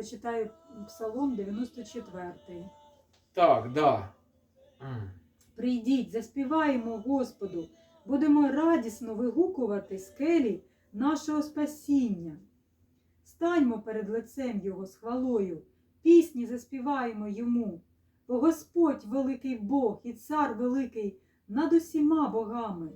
прочитаю Псалом 94. Так, да. Прийдіть, заспіваємо Господу, будемо радісно вигукувати скелі нашого спасіння. Станьмо перед лицем Його з хвалою, пісні заспіваємо йому, бо Господь великий Бог і цар великий над усіма богами.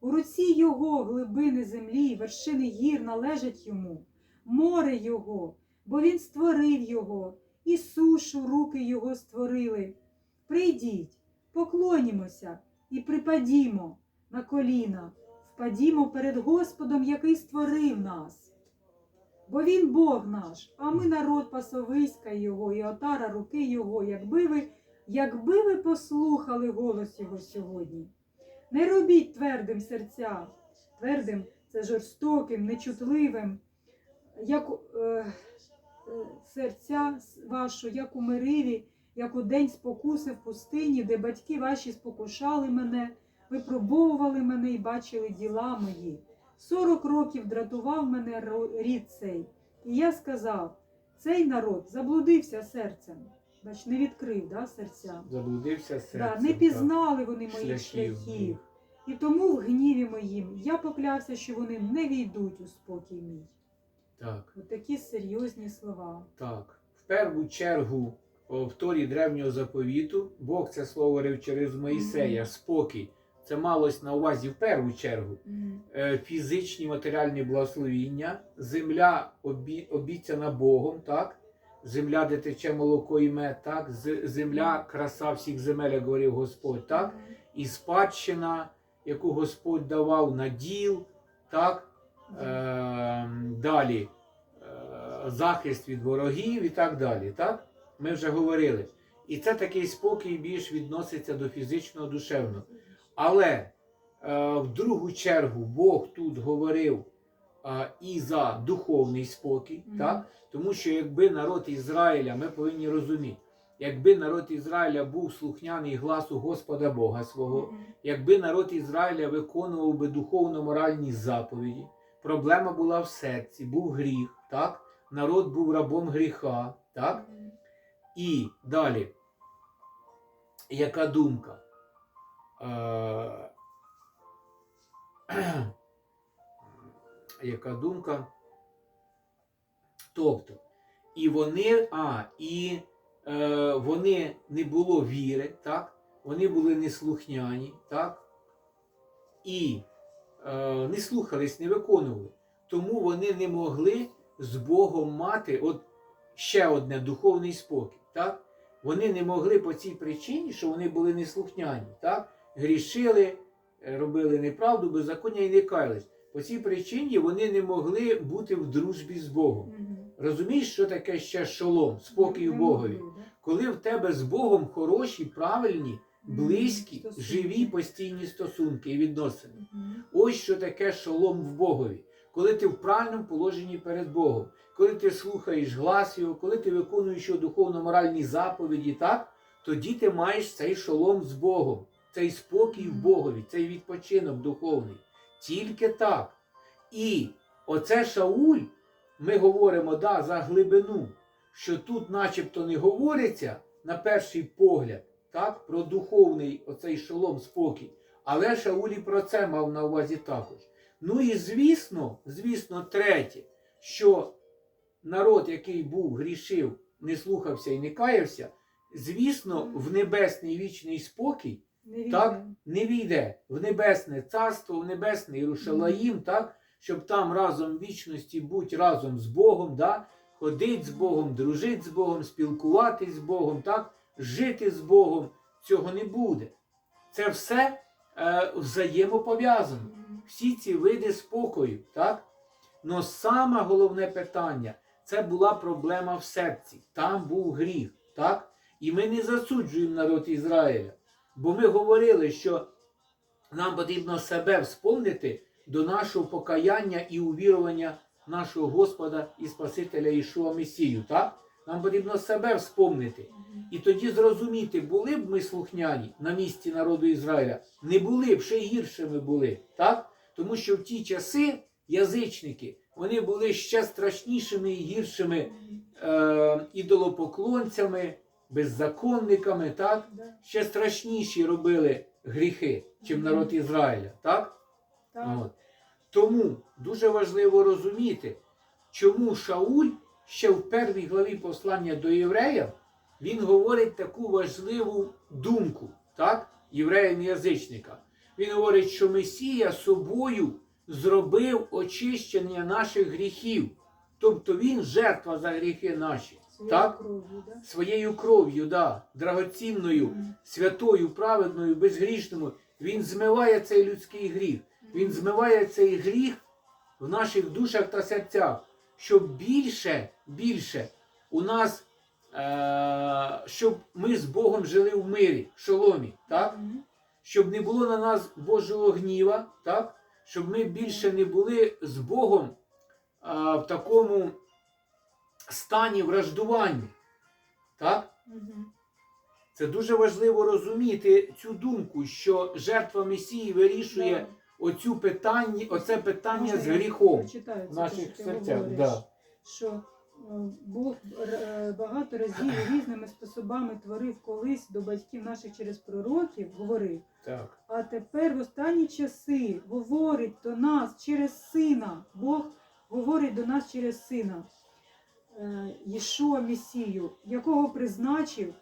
У руці Його глибини землі, вершини гір належать йому, море Його, бо Він створив його, і сушу руки Його створили. Прийдіть, поклонімося і припадімо на коліна, впадімо перед Господом, який створив нас. Бо Він Бог наш, а ми народ пасовиська Його і отара руки Його, якби ви, якби ви послухали голос Його сьогодні. Не робіть твердим серця, твердим це жорстоким, нечутливим, як е, серця вашу, як у мириві, як у день спокуси в пустині, де батьки ваші спокушали мене, випробовували мене і бачили діла мої. Сорок років дратував мене рід цей. І я сказав: цей народ заблудився серцем. Бач, не відкрив да, серця. Заблудився серцем. Да, не пізнали вони моїх Шляхів, шляхів. І тому в гніві моїм я поклявся, що вони не війдуть у спокій мій. Так, такі серйозні слова. так. В першу чергу в Торі древнього заповіту Бог це слово говорив через Моїсея, спокій. Це малось на увазі в першу чергу. Е, Фізичні матеріальні благословіння, земля обі, обіцяна Богом, так? Земля, де тече молоко і мед, так? Земля, краса всіх земель, як говорив Господь, так? І спадщина, яку Господь давав на діл, так? Е, далі е, захист від ворогів і так далі. Так? Ми вже говорили. І це такий спокій більш відноситься до фізичного, душевного. Але е, в другу чергу Бог тут говорив е, і за духовний спокій, Мгм. так? тому що якби народ Ізраїля, ми повинні розуміти, якби народ Ізраїля був слухняний гласу Господа Бога свого, Мгм. Якби народ Ізраїля виконував би духовно-моральні заповіді, проблема була в серці, був гріх, так? народ був рабом гріха. так? І далі, яка думка? Е... яка думка? Тобто, і вони, а, і е, вони не було віри, так? вони були неслухняні, так? І не слухались, не виконували. Тому вони не могли з Богом мати от ще одне духовний спокій. Так? Вони не могли по цій причині, що вони були неслухняні, так? грішили, е, робили неправду, беззаконня і не каялись. По цій причині вони не могли бути в дружбі з Богом. Розумієш, що таке ще шолом, спокій в Богові? Коли в тебе з Богом хороші, правильні, близькі, живі постійні стосунки і відносини. Ось що таке шолом в Богові. Коли ти в правильному положенні перед Богом, коли ти слухаєш глас Його, коли ти виконуєш його духовно-моральні заповіді, так, тоді ти маєш цей шолом з Богом, цей спокій в Богові, цей відпочинок духовний. Тільки так. І оце Шауль, ми говоримо да, за глибину, що тут начебто не говориться на перший погляд так, про духовний оцей шолом спокій. Але Шауль і про це мав на увазі також. Ну і звісно, звісно, третє, що народ, який був, грішив, не слухався і не каявся, звісно, в небесний вічний спокій Не так, війде. не війде в небесне царство, в небесний Єрушалаїм, так, щоб там разом в вічності бути разом з Богом, да, ходити з Богом, дружити з Богом, спілкуватись з Богом, так, жити з Богом. Цього не буде. Це все е, взаємопов'язано. Всі ці види спокою, так? Но саме головне питання це була проблема в серці. Там був гріх, так? І ми не засуджуємо народ Ізраїля. Бо ми говорили, що нам потрібно себе вспомнити до нашого покаяння і увірування нашого Господа і Спасителя Ішуа Месію. Так? Нам потрібно себе вспомнити. І тоді зрозуміти, були б ми слухняні на місці народу Ізраїля, не були б, ще гіршими були. Так? Тому що в ті часи язичники вони були ще страшнішими і гіршими е, ідолопоклонцями, беззаконниками, так? Ще страшніші робили гріхи, чим народ Ізраїля. Так? Так. От. Тому дуже важливо розуміти, чому Шауль ще в першій главі послання до євреїв він говорить таку важливу думку, так? євреям язичника. Він говорить, що Месія собою зробив очищення наших гріхів. Тобто він жертва за гріхи наші. Своєю Так? кров'ю, да? Своєю кров'ю, да, драгоцінною, Мгм. святою, праведною, безгрішною. Він змиває цей людський гріх. Він змиває цей гріх в наших душах та серцях, щоб більше, більше у нас, е- щоб ми з Богом жили в мирі, в шоломі, так? Щоб не було на нас Божого гніва, так? щоб ми більше не були з Богом а, в такому стані враждування. Так? Це дуже важливо розуміти цю думку, що жертва Месії вирішує. Оцю питання, оце питання з гріхом в наших серцях. Да. що е, Бог е, багато разів різними способами творив колись до батьків наших через пророків, говорив, Так. а тепер в останні часи говорить до нас через сина. Бог говорить до нас через сина е, Єшуа Месію, якого призначив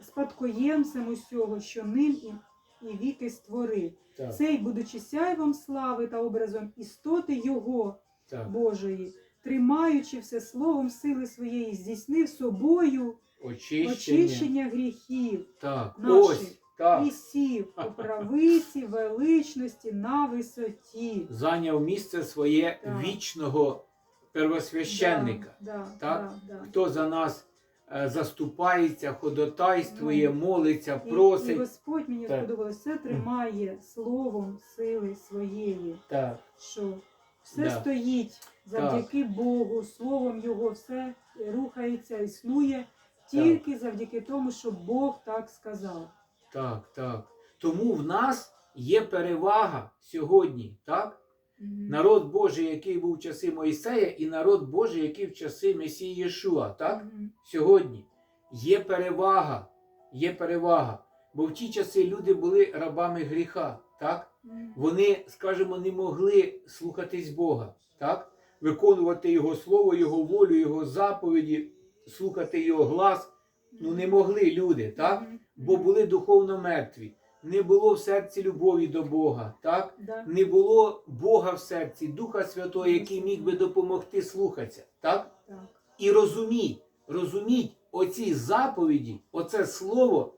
спадкоємцем усього, що ним і, і віки створив. Так. Цей, будучи сяйвом слави та образом істоти Його, так. Божої, тримаючи все словом сили своєї, здійснив собою Очищення. очищення гріхів Так. наших. Ось. Так. і сів у правиці величності на висоті. Зайняв місце своє Так. вічного первосвященника. Да, да, Так? Да, да. Хто за нас заступається, ходотайствує, молиться, І, і. Господь мені Так. сподобалось, все тримає словом сили своєї, Так. що все Да. стоїть завдяки Богу, словом Його, все рухається, існує тільки завдяки тому, що Бог так сказав. Так, так. Тому в нас є перевага сьогодні, так? Народ Божий, який був в часи Моїсея, і народ Божий, який в часи Месії Єшуа, так? Сьогодні є перевага, є перевага. Бо в ті часи люди були рабами гріха, так? Вони, скажімо, не могли слухатись Бога, так? Виконувати Його слово, Його волю, Його заповіді, слухати Його глас. Ну не могли люди, так? Бо були духовно мертві. Не було в серці любові до Бога, так? Да. Не було Бога в серці, Духа Святого, який міг би допомогти слухатися, так? Так. І розуміть, розуміть оці заповіді, оце слово,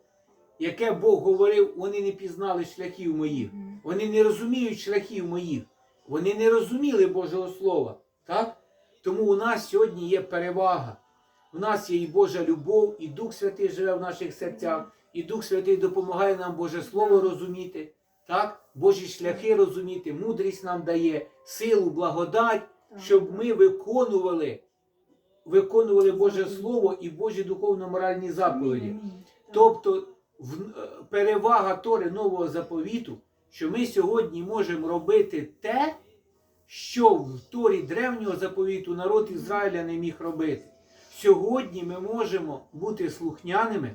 яке Бог говорив, вони не пізнали шляхів моїх. Вони не розуміють шляхів моїх. Вони не розуміли Божого Слова. Так? Тому у нас сьогодні є перевага. У нас є і Божа любов, і Дух Святий живе в наших серцях, і Дух Святий допомагає нам Боже Слово розуміти, так? Божі шляхи розуміти, мудрість нам дає, силу, благодать, щоб ми виконували, виконували Боже Слово і Божі духовно-моральні заповіді. Тобто е, перевага Тори Нового заповіту, що ми сьогодні можемо робити те, що в Торі древнього заповіту народ Ізраїля не міг робити. Сьогодні ми можемо бути слухняними.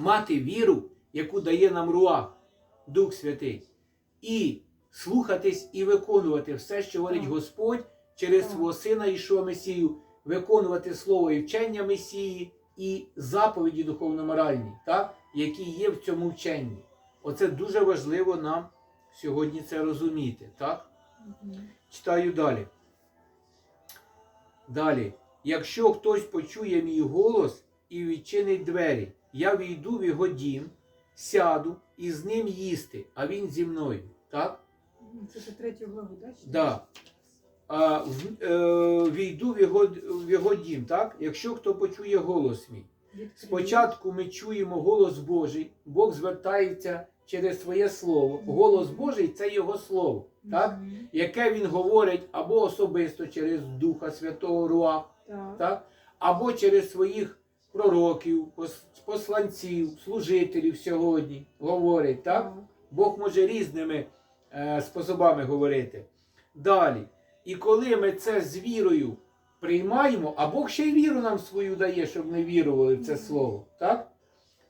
Мати віру, яку дає нам Руах, Дух Святий, і слухатись і виконувати все, що говорить Господь через свого Сина Ішуа Месію, виконувати слово і вчення Месії і заповіді духовно-моральні, які є в цьому вченні. Оце дуже важливо нам сьогодні це розуміти. Так? Мгм. Читаю далі. Далі. Якщо хтось почує мій голос і відчинить двері, я війду в його дім, сяду і з ним їсти, а він зі мною. Так? Це ти третю главу, так? Да. А, в, е, війду в його, в його дім, так? Якщо хто почує голос мій. Спочатку ми чуємо голос Божий, Бог звертається через своє слово. Голос Божий це його слово, так? Яке він говорить або особисто через Духа Святого Руа, так? або через своїх пророків, посланців, служителів сьогодні говорить. Так? Бог може різними е, способами говорити. Далі. І коли ми це з вірою приймаємо, а Бог ще й віру нам свою дає, щоб ми вірували в це слово. Так?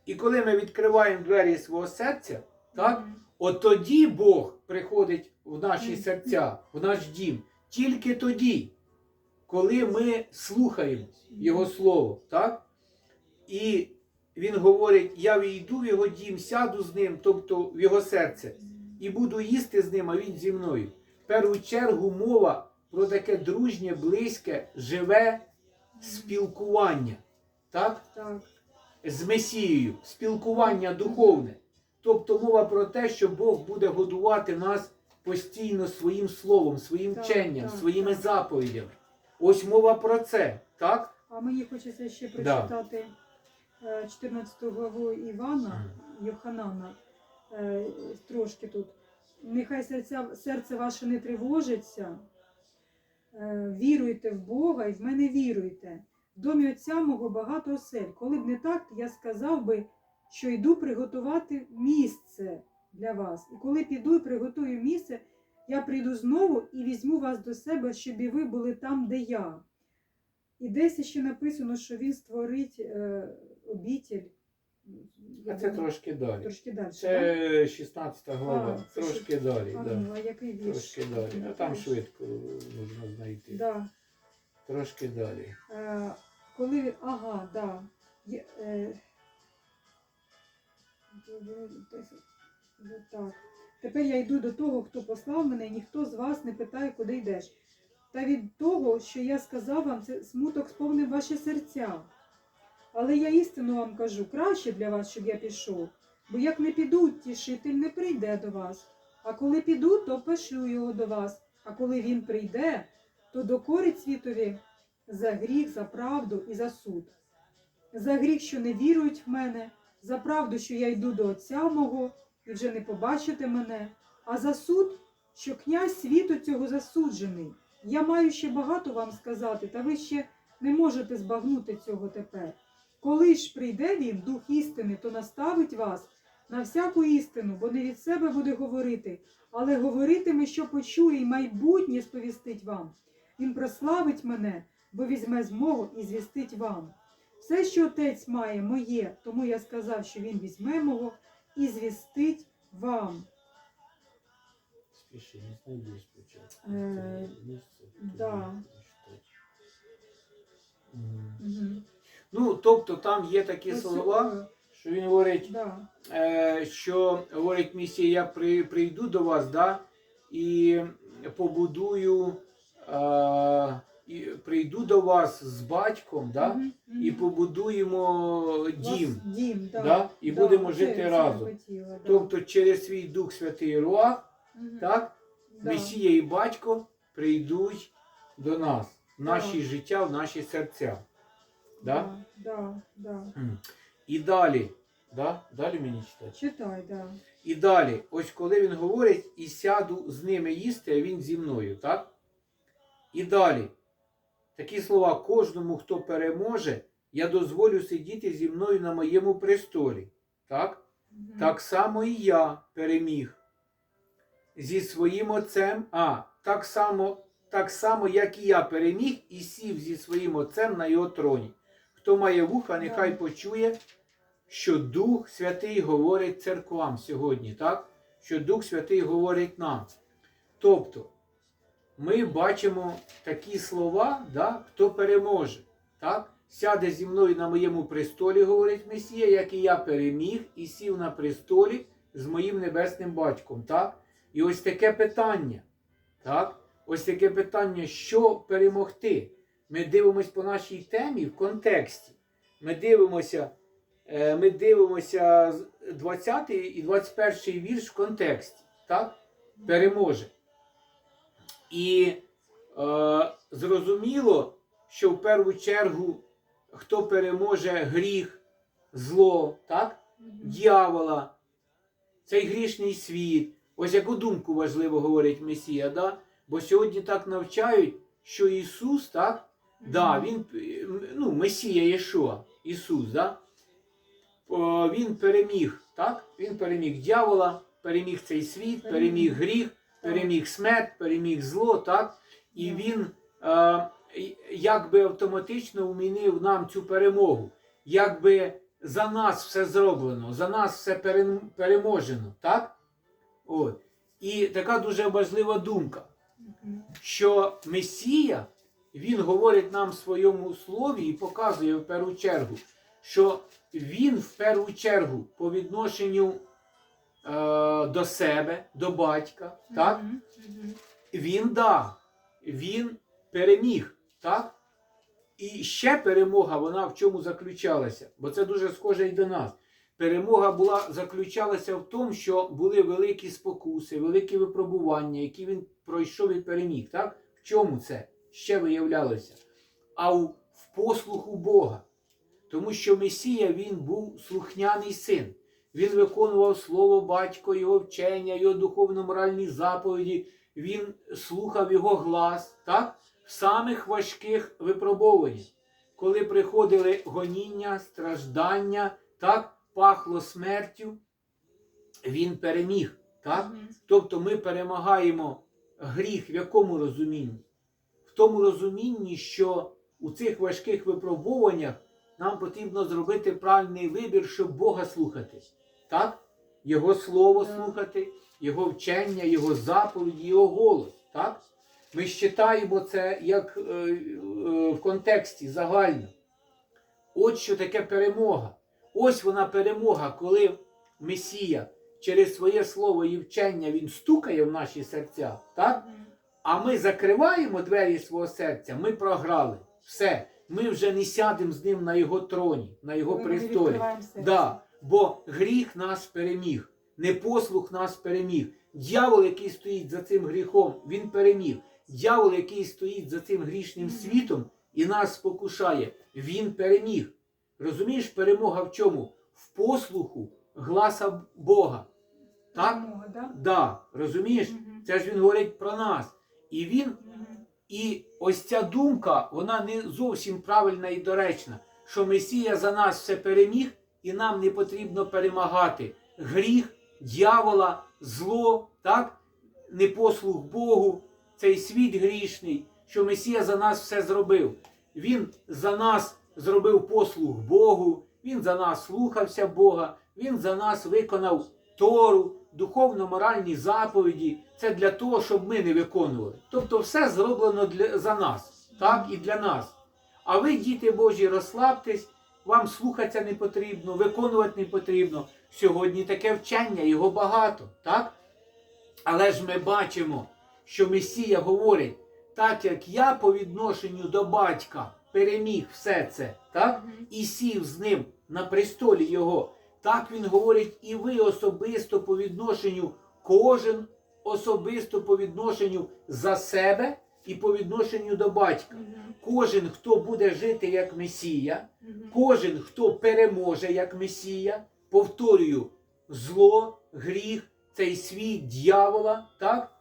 І коли ми відкриваємо двері свого серця, так, от тоді Бог приходить в наші серця, в наш дім. Тільки тоді, коли ми слухаємо Його слово. Так? І він говорить: я війду в його дім, сяду з ним, тобто в його серце, і буду їсти з ним, а він зі мною. В першу чергу мова про таке дружнє, близьке, живе спілкування. Так? Так. з Месією, спілкування духовне. Тобто мова про те, що Бог буде годувати нас постійно своїм словом, своїм Так, вченням, так, своїми так. заповідями. Ось мова про це, так? А мені хочеться ще прочитати е, 14 главу Івана, Йоханана, е, трошки тут. Нехай серця, серце ваше не тривожиться. Е, Віруйте в Бога і в мене віруйте. В домі отця мого багато осель. Коли б не так, я сказав би, що йду приготувати місце для вас. І коли піду і приготую місце, я прийду знову і візьму вас до себе, щоб і ви були там, де я. І десь ще написано, що він створить е, обітель. А це трошки далі. трошки далі. Це 16 глава, А, це трошки далі. А, Да. ну, а який вірш? Трошки далі. А там швидко можна знайти. Да. Трошки далі. Е, коли він- ага, да. Є, е, так. Тепер я йду до того, хто послав мене, і ніхто з вас не питає, куди йдеш. Та від того, що я сказав вам, це смуток сповнив ваші серця. Але я істину вам кажу, краще для вас, щоб я пішов. Бо як не піду, тішитель не прийде до вас. А коли піду, то пошлю його до вас. А коли він прийде, то докорить світові за гріх, за правду і за суд. За гріх, що не вірують в мене, за правду, що я йду до Отця мого і вже не побачите мене, а за суд, що князь світу цього засуджений. Я маю ще багато вам сказати, та ви ще не можете збагнути цього тепер. Коли ж прийде він, дух істини, то наставить вас на всяку істину, бо не від себе буде говорити, але говоритиме, що почує, і майбутнє сповістить вам. Він прославить мене, бо візьме змогу і звістить вам. Все, що отець має, моє, тому я сказав, що він візьме мого і звістить вам. Спіши, не знайду спочатку. Е, Місце, да. Угу. Ну, тобто там є такі слова, що він говорить. Да. е, що говорить місія, я при, прийду до вас, да, і побудую, е, і прийду до вас з батьком, да, Мгм, мгм. і побудуємо дім. дім да. да, і Да, будемо жити разом. хотіла, да. Тобто через свій Дух Святий Руах, Мгм. так, Да. Месія і батько прийдуть до нас, в Да. наші життя, в наші серця. Да? Да, да. І далі, да? далі мені читати. Читай, да. І далі, ось коли він говорить, і сяду з ними їсти, а він зі мною, так? І далі. Такі слова кожному, хто переможе, я дозволю сидіти зі мною на моєму престолі. Так? Мгм. Так само і я переміг зі своїм отцем. А, так само, так само, як і я переміг і сів зі своїм отцем на його троні. Хто має вуха, нехай почує, що Дух Святий говорить церквам сьогодні, так? Що Дух Святий говорить нам. Тобто, ми бачимо такі слова, да? хто переможе. Так? Сяде зі мною на моєму престолі, говорить Месія, як і я переміг і сів на престолі з моїм небесним батьком. Так? І ось таке питання. Так? Ось таке питання, що перемогти. Ми дивимося по нашій темі в контексті. Ми дивимося, е, ми дивимося 20 і 21 вірш в контексті. Так? Переможе. І е, зрозуміло, що в першу чергу, хто переможе гріх, зло, так? Дьявола, цей грішний світ. Ось яку думку важливо говорить Месія, да? бо сьогодні так навчають, що Ісус, так, да, він, ну, Месія Єшуа, Ісус, да? О, він переміг, так? Він переміг дьявола, переміг цей світ, переміг гріх, переміг смерть, переміг зло, так? І він е, якби автоматично вмінив нам цю перемогу, якби за нас все зроблено, за нас все переможено, так? От. І така дуже важлива думка, що Месія, він говорить нам в своєму слові і показує в першу чергу, що він в першу чергу по відношенню е, до себе, до батька, так? Він да, він переміг, так? І ще перемога, вона в чому заключалася? Бо це дуже схоже і до нас. Перемога була заключалася в тому, що були великі спокуси, великі випробування, які він пройшов і переміг. Так? В чому це ще виявлялося? А в послуху Бога. Тому що Месія він був слухняний син. Він виконував слово батько, його вчення, його духовно-моральні заповіді. Він слухав його глас, так? В самих важких випробуваннях, коли приходили гоніння, страждання, так, пахло смертю, він переміг. Так? Тобто ми перемагаємо гріх в якому розумінні? Тому розумінні, що у цих важких випробуваннях нам потрібно зробити правильний вибір, щоб Бога слухати. Так? Його слово слухати, Його вчення, Його заповіді, Його голос. Так? Ми ж читаємо це як е, е, в контексті загально. От що таке перемога. Ось вона перемога, коли Месія через своє слово і вчення він стукає в наші серця, так? А ми закриваємо двері свого серця, ми програли. Все. Ми вже не сядемо з ним на його троні, на його ми престолі. Да, бо гріх нас переміг, непослух нас переміг. Дьявол, який стоїть за цим гріхом, він переміг. Дьявол, який стоїть за цим грішним світом і нас спокушає, він переміг. Розумієш, перемога в чому? В послуху гласа Бога. Так? Перемога, да? Да, розумієш? Це ж він говорить про нас. І він і ось ця думка, вона не зовсім правильна і доречна, що Месія за нас все переміг, і нам не потрібно перемагати гріх, дьявола, зло, так? непослух Богу, цей світ грішний, що Месія за нас все зробив. Він за нас зробив послуг Богу, Він за нас слухався Бога, Він за нас виконав Тору, духовно-моральні заповіді. Це для того, щоб ми не виконували. Тобто все зроблено для, за нас, так і для нас. А ви, діти Божі, розслабтесь, вам слухатися не потрібно, виконувати не потрібно. Сьогодні таке вчення, його багато, так? Але ж ми бачимо, що Месія говорить, так як я по відношенню до батька переміг все це, так? І сів з ним на престолі його. Так він говорить, і ви особисто по відношенню, кожен особисто по відношенню за себе і по відношенню до батька. Кожен, хто буде жити як Месія, кожен, хто переможе як Месія, повторюю, зло, гріх, цей світ дьявола, так?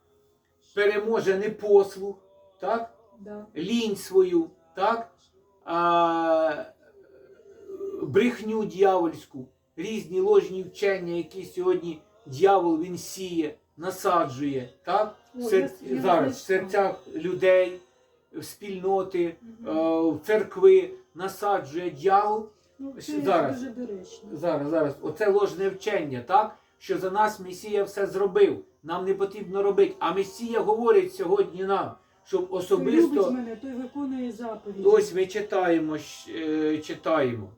переможе непослух, так? Да. лінь свою, так? А, брехню дьявольську, різні ложні вчення, які сьогодні дьявол він сіє, насаджує, так? О, сер- я- я Зараз в серцях людей, в спільноти, е, в церкви насаджує дьявол. Ну, зараз. Зараз, зараз, оце ложне вчення, так? Що за нас Месія все зробив. Нам не потрібно робити. А Месія говорить сьогодні нам, щоб особисто. любить мене, той виконує заповіді. Ось ми читаємо, е, читаємо.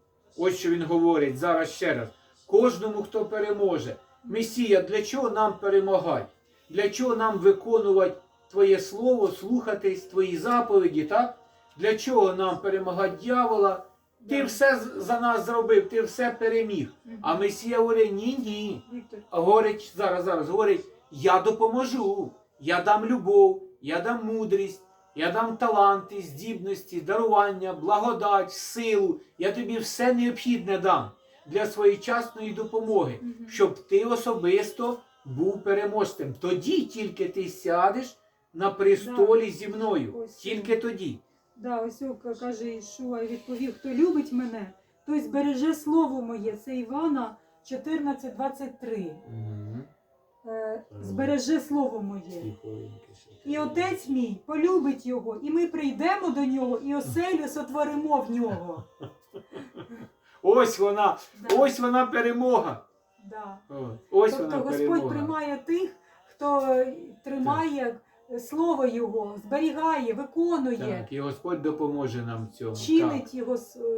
Ось що він говорить зараз ще раз. Кожному, хто переможе. Месія, для чого нам перемагати? Для чого нам виконувати Твоє слово, слухатись, Твої заповіді, так? Для чого нам перемагати дьявола? Ти все за нас зробив, ти все переміг. А Месія говорить, ні, ні. Віктор, говорить зараз, зараз говорить, я допоможу, я дам любов, я дам мудрість, я дам таланти, здібності, дарування, благодать, силу. Я тобі все необхідне дам для своєчасної допомоги, щоб ти особисто був переможцем. Тоді тільки ти сядеш на престолі зі мною. Тільки тоді. да, ось каже Ішуа і відповів, хто любить мене, той збереже слово моє. Це Івана 14.23. е, збереже слово моє. І отець мій полюбить його, і ми прийдемо до нього, і оселю сотворимо в нього. Ось вона, Да, ось вона перемога. да. Ось Тобто вона Господь перемога. приймає тих, хто е, тримає слово Його, зберігає, виконує, Так, і Господь допоможе нам в цьому. Так. чинить його с-